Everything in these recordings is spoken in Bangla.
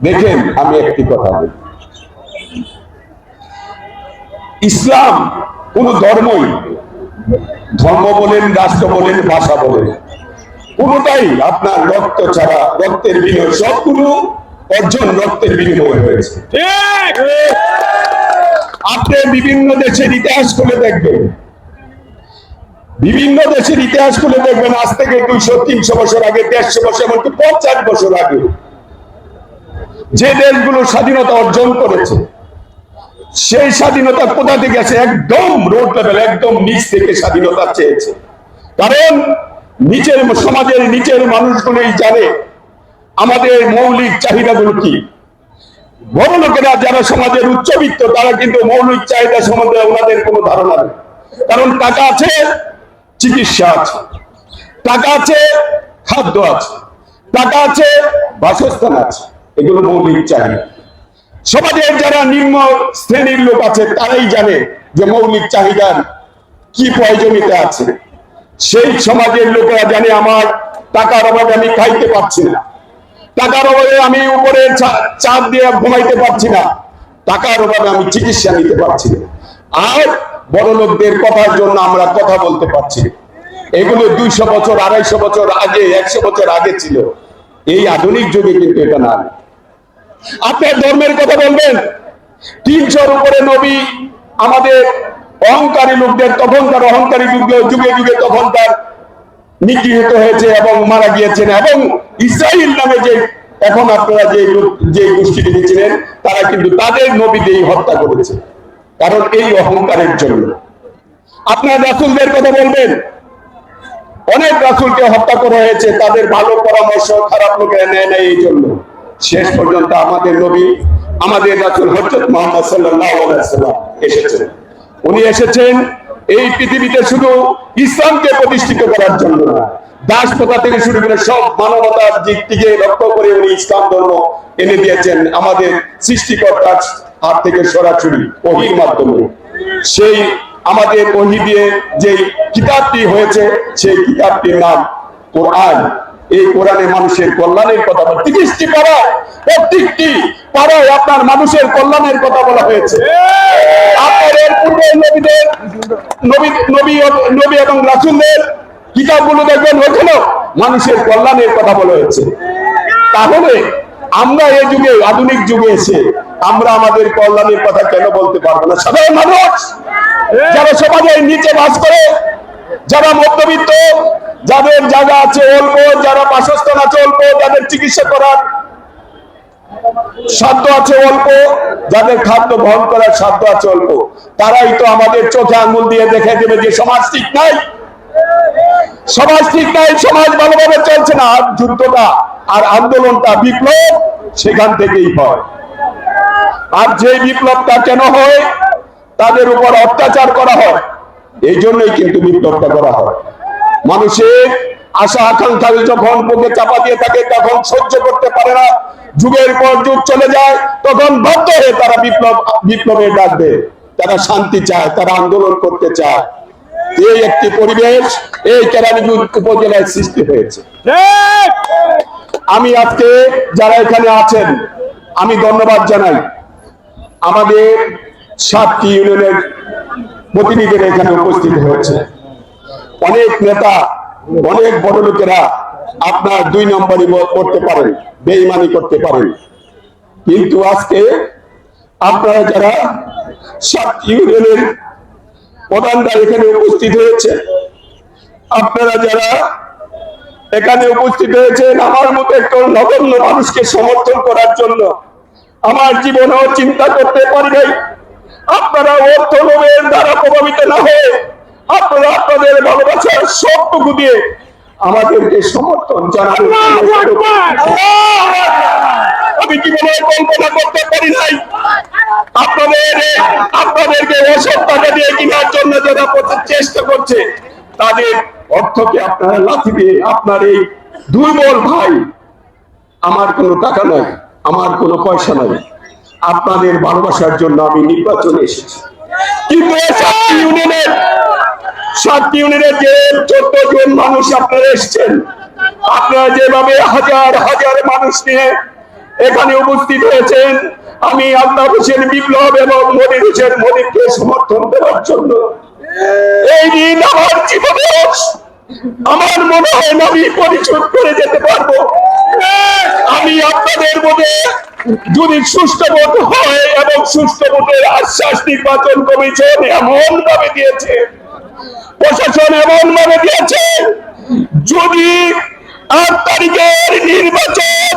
দেখেন আমি একটি কথা বলি। ইসলাম কোন ধর্মই ধর্ম বলেন রাষ্ট্র বলেন ভাষা বলেন কোনটাই আপনার রক্ত ছাড়া রক্তের বিনিময় সবগুলো অর্জন রক্তের বিনিময় হয়েছে। আপনি বিভিন্ন দেশের ইতিহাস খুলে দেখবেন। বিভিন্ন দেশের ইতিহাস খুলে দেখবেন আজ থেকে দুইশো তিনশো বছর আগে দেড়শো বছর এমনকি পঞ্চাশ বছর আগে। যে দেশগুলো স্বাধীনতা অর্জন করেছে, সেই স্বাধীনতা কোথা থেকে আছে একদম রোড লেভেল একদম নিচ থেকে স্বাধীনতা চেয়েছে। কারণ নিচের সমাজের নিচের মানুষগুলোই জানে আমাদের মৌলিক চাহিদাগুলো কি। বড় লোকেরা যারা সমাজের উচ্চবিত্ত, তারা কিন্তু মৌলিক চাহিদা সম্বন্ধে ওনাদের কোনো ধারণা নেই। কারণ টাকা আছে, চিকিৎসা আছে। টাকা আছে, খাদ্য আছে। টাকা আছে, বাসস্থান আছে। এগুলো মৌলিক চাহিদা। সমাজের যারা নিম্ন শ্রেণির লোক আছে, তারাই জানে যে মৌলিক চাহিদার কি প্রয়োজনীয়তা আছে। সেই সমাজের লোকেরা জানে আমার টাকার অভাবে আমি খাইতে পারছি না। টাকার অভাবে আমি উপরে চাঁদ দিয়ে ঘুমাইতে পারছি না। টাকার অভাবে আমি চিকিৎসা নিতে পারছি না। আর বড় লোকদের কথার জন্য আমরা কথা বলতে পারছি এগুলো দুইশো বছর, আড়াইশো বছর আগে, একশো বছর আগে ছিল। এই আধুনিক যুগে কিন্তু এটা না। আপনার ধর্মের কথা বলবেন? তিনশোর উপরে নবী আমাদের অহংকারী লোকদের, তখনকার অহংকারী যুগে যুগে যুগে তখনকার নিগৃহীত হয়েছে এবং মারা গিয়েছেন এবং ইসরায়েল নামে যে এখন আপনারা যে যে গোষ্ঠীটি ছিলেন তারা কিন্তু তাদের নবীদেরই হত্যা করেছে। কারণ এই অহংকারের জন্য। আপনার রাসুলদের কথা বলবেন? অনেক রাসুলকে হত্যা করা হয়েছে, তাদের ভালো পরামর্শ খারাপ লোকেরা নেয় না এই জন্য। শেষ পর্যন্ত আমাদের নবী, আমাদের রাসুল হজরত মোহাম্মদ সাল্লাম এসেছেন। উনি এসেছেন এই পৃথিবীতে শুধু ইসলামকে প্রতিষ্ঠিত করার জন্য না দাস প্রথা থেকে শুরু করে সব মানবতার দিক থেকে লক্ষ্য করে উনি ইসলাম ধর্ম এনে দিয়েছেন আমাদের সৃষ্টিকর্তার হাত থেকে সরাসরি ওহির মাধ্যমে। সেই আমাদের ওহি দিয়ে যে কিতাবটি হয়েছে, সেই কিতাবটির নাম কোরআন। এই কোরআনে মানুষের কল্যাণের কথা তিরিশটি পাড়ায়, প্রত্যেকটি পাড়ায় আপনার মানুষের কল্যাণের কথা বলা হয়েছে। নবীদের, নবী নবী নবী এবং রাসুলদের কিতাবগুলো দেখবেন মানুষের কল্যাণের কথা বলা হয়েছে। তাহলে আমরা এই যুগে, আধুনিক যুগে এসে আমরা আমাদের কল্যাণের কথা কেন বলতে পারব না? সাধারণ মানুষ, যারা সমাজের নিচে বাস করে, যারা মধ্যবিত্ত যাদের জায়গা আছে অল্প যারা বাসস্থান আছে অল্প যাদের চিকিৎসা করার সাধ্য আছে অল্প যাদের খাদ্য গ্রহণ করার সাধ্য আছে অল্প তারাই তো আমাদের চোখে আঙ্গুল দিয়ে দেখে দেবে যে সমাজ ঠিক নাই। সমাজ ঠিক নাই, সমাজ ভালোভাবে চলছে না, আর যুদ্ধটা আর আন্দোলনটা বিপ্লব সেখান থেকেই হয়। আর যে বিপ্লবটা কেন হয়, তাদের উপর অত্যাচার করা হয়, এই জন্যই কিন্তু বিপ্লবটা করা হয়। মানুষের আশা আকাঙ্ক্ষা যখন বুকে চাপা দিয়ে থাকে, তখন সহ্য করতে পারে না। যুগের পর যুগ চলে যায়, তখন বাধ্য হয়ে তারা বিপ্লব বিপ্লবের ডাক তারা শান্তি চায়, তারা আন্দোলন করতে চায়। এই একটি পরিবেশ এই কেরানীগঞ্জ উপজেলায় সৃষ্টি হয়েছে। আমি আজকে যারা এখানে আছেন, আমি ধন্যবাদ জানাই। আমাদের সাতটি ইউনিয়নের প্রতিনিধিরা এখানে উপস্থিত হয়েছে। অনেক নেতা, অনেক বড় লোকেরা আপনার দুই নম্বরই করতে পারেন, বেইমানি করতে পারেন। কিন্তু আজকে আপনারা যারা সাত ইউনিয়নের প্রধানরা এখানে উপস্থিত হয়েছে আপনারা যারা এখানে উপস্থিত হয়েছেন, আমার মতো একটু নগণ্য মানুষকে সমর্থন করার জন্য আমার জীবনেও চিন্তা করতে পারি নাই। আপনারা অর্থ দ্বারা প্রভাবিত না হয়ে আপনারা আপনাদের ভালোবাসার সবটুকু দিয়ে আমাদেরকে সমর্থন জীবনে কল্পনা করতে পারি নাই? আপনাদের, আপনাদেরকে ওসব টাকা দিয়ে কেনার জন্য যারা চেষ্টা করছে, তাদের অর্থকে আপনারা লাথি দিয়ে আপনার এই দুর্বল ভাই, আমার কোনো টাকা নয় আমার কোনো পয়সা নয় আপনাদের ভালোবাসার জন্য আমি নির্বাচনে এসেছি। কিন্তু ইউনিয়নের সাতটি ইউনিয়নের যে চোদ্দ জন মানুষ আপনারা এসেছেন, আপনারা যেভাবে হাজার হাজার মানুষ নিয়ে এখানে উপস্থিত হয়েছেন, আমি হোসেন বিপ্লব এবং মনির হোসেন মনিরকে সমর্থন দেওয়ার জন্য। এই দিন আমার জীবনে আমার মনে হয় আমি পরিশোধ করে যেতে পারব। আমি আপনাদের মধ্যে যদি সুষ্ঠু ভোট হয় এবং সুষ্ঠু ভোটের আশ্বাস নির্বাচন কমিশন এমন ভাবে দিয়েছে প্রশাসন এমন ভাবে দিয়েছে, যদি আট তারিখের নির্বাচন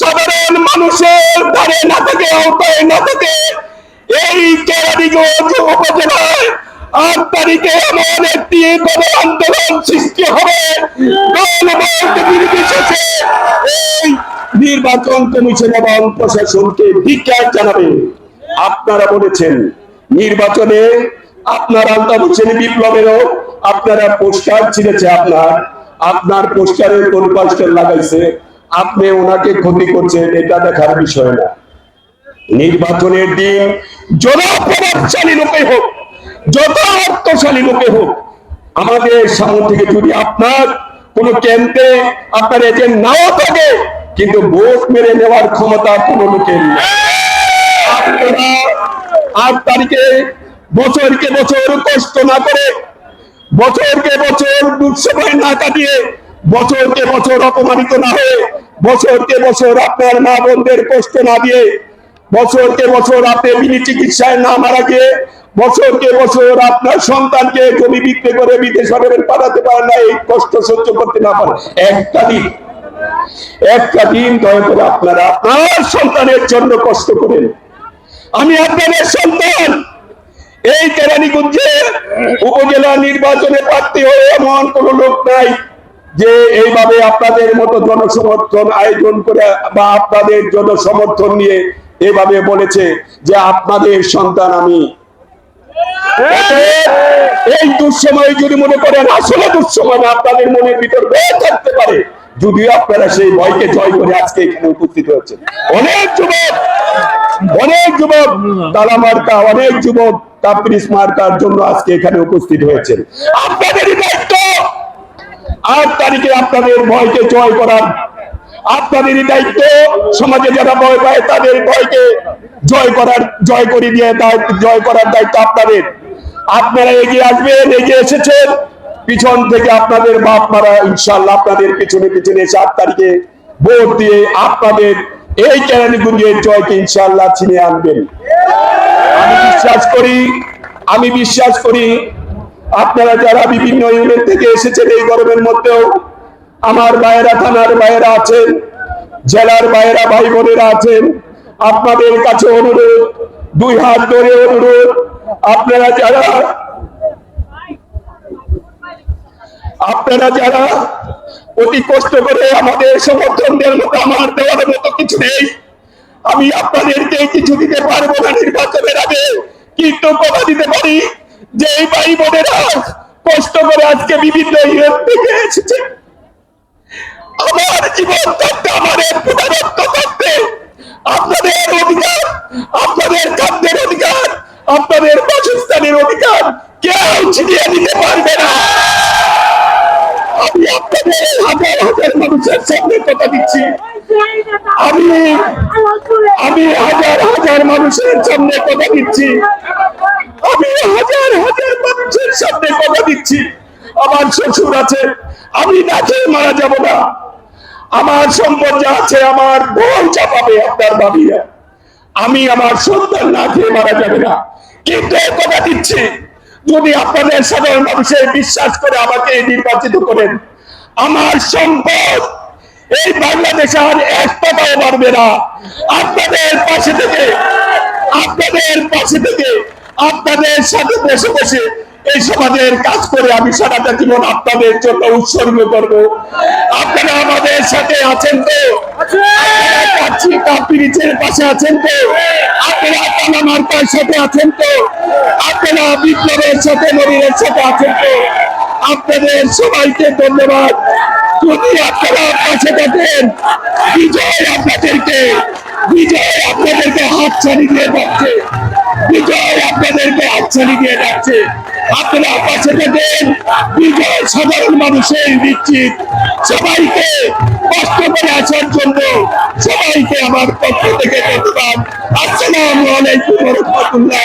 সাধারণ মানুষের ধারে না থাকে, আওতায় না থাকে, এই কেরানীগঞ্জ উপজেলায় আট তারিখে এমন একটি গণ আন্দোলন সৃষ্টি হবে। নির্বিশেষে এই নির্বাচন কমিশন এবং প্রশাসনকে ধিক্কার জানাবে। আপনারা বলেছেন, নির্বাচনে আপনার আলতা হোসেন বিপ্লবেরও আপনারা পোস্টার ছিঁড়েছে আপনার আপনার পোস্টারের কোন পোস্টার লাগাইছে, আপনি ওনাকে ক্ষতি করছেন, এটা দেখার বিষয় না। নির্বাচনের দিন জনপ্রভাবশালী লোকে হোক, যত অর্থশালী লোকে হোক, আমাদের সামনে থেকে যদি আপনার কোন ক্যাম্পে আপনার এজেন্ট নাও থাকে, কিন্তু ভোট মেরে নেওয়ার ক্ষমতা কোন লোকের আট তারিখে বছরকে বছর কষ্ট না করে বছরকে বছর দুঃসময় না কাটিয়ে বছরকে বছর অপমানিত না হয়ে বছরকে বছর আপনার মা বোনদের কষ্ট না দিয়ে বছরকে বছর আপনি বিনি চিকিৎসায় না মারা গিয়ে বছরকে বছর আপনার সন্তানকে জমি বিক্রি করে বিদেশ পাঠাতে পারেন না, এই কষ্ট সহ্য করতে না পারে একটা দিন একটা দিন দয়া করে আপনারা আপনার সন্তানের জন্য কষ্ট করেন। আমি আপনাদের সন্তান এই কেরানীগঞ্জে উপজেলা নির্বাচনে প্রার্থী হয়ে এমন কোন লোক নাই যে এইভাবে আপনাদের মতো জনসমর্থন আয়োজন করে বা আপনাদের জনসমর্থন নিয়ে এভাবে বলেছে যে আপনাদের সন্তান আমি। এই দুঃসময় যদি মনে করেন, আসলে দুঃসময় আপনাদের মনের ভিতর থাকতে পারে। যদিও আপনারা সেই ভয়কে জয় করে আজকে এখানে উপস্থিত হয়েছে অনেক যুবক অনেক যুবক তালা মার্কা, অনেক যুবক কাপ্রিস মার্কার জন্য আজকে এখানে উপস্থিত হয়েছে আপনাদেরই দায়িত্ব। আট তারিখে আপনাদের ভয়কে জয় করার। আপনাদেরই দায়িত্ব, সমাজে যারা ভয় পায় তাদের ভয়কে জয় করার, জয় করে দিয়ে জয় করার দায়িত্ব আপনাদের। আপনারা এগিয়ে আসবেন, এগিয়ে এসেছেন। পিছন থেকে আপনাদের বাপ মারা ইনশাল্লাহ আপনাদের পিছনে পিছনে আট তারিখে ভোট দিয়ে আপনাদের এই কেরানীগঞ্জের জয়কে ইনশাল্লাহ ছিনিয়ে আনবেন। আমি বিশ্বাস করি, আমি বিশ্বাস করি আপনারা যারা বিভিন্ন ইউনিট থেকে এসেছেন এই গরমের মধ্যেও, আমার ভাইয়েরা, থানার ভাইয়েরা আছেন, জেলার ভাইয়েরা, ভাই বোনেরা আছেন, আপনাদের কাছে অনুরোধ, দুই হাত ধরে অনুরোধ, আপনারা যারা আপনারা যারা অতি কষ্ট করে আমাদের সমর্থন দেওয়ার মতো আমার দেওয়ার মতো কিছু নেই, আমি আপনাদেরকে কিছু দিতে পারব না নির্বাচনের আগে, কিন্তু কথা দিতে পারি যে এই ভাই বোনেরা কষ্ট করে আজকে বিভিন্ন ইউএন থেকে এসেছে। আমার জীবন থাকতে, আমাদের পুনরুত্ব করতে আপনাদের অধিকার, আপনাদের খাদ্যের অধিকার, আপনাদের বাসস্থানের অধিকার কেউ ছিনিয়ে দিতে পারবে না। মানুষের মানুষের আমি আমার শ্বশুর আছে, আমি মারা যাব না। আমার সম্পদ যা আছে, আমার বোন চাপাবে আপনার বাবিরা আমি আমার সন্তান না খেয়ে মারা যাবে না। কিন্তু কথা দিচ্ছি, যদি আপনাদের সাধারণ মানুষের বিশ্বাস করে আমাকে নির্বাচিত করেন আমার সম্পদ। এই বাংলাদেশে আর এক টাকাও বাড়বে না। আপনাদের পাশে থেকে, আপনাদের পাশে থেকে, আপনাদের সাথে বসে বসে এই সমাজের কাজ করে আমি সারাটা জীবন আপনাদের জন্য উৎসর্গ করব। আপনারা আমাদের সাথে আছেন তো? আপনারা কাপিরিচের পাশে আছেন তো? আপনারা মার্কার সাথে আছেন তো? আপনারা বিপ্লবের সাথে নবীনের সাথে আছেন তো? আপনাদের সবাইকে ধন্যবাদ। যদি আপনারা কাছে থাকেন, বিজয় আপনাদেরকে বিজয় আপনাদেরকে হাত ছাড়ি দিয়ে যাচ্ছে। বিজয় আপনাদেরকে হাতছানি দিয়ে যাচ্ছে। আপনারা পাশে থাকেন, বিজয় সাধারণ মানুষের নিশ্চিত। সবাইকে কষ্ট করে আসার জন্য সবাইকে আমার পক্ষ থেকে ধন্যবাদ। আসসালামু আলাইকুম রহমতুল্লাহ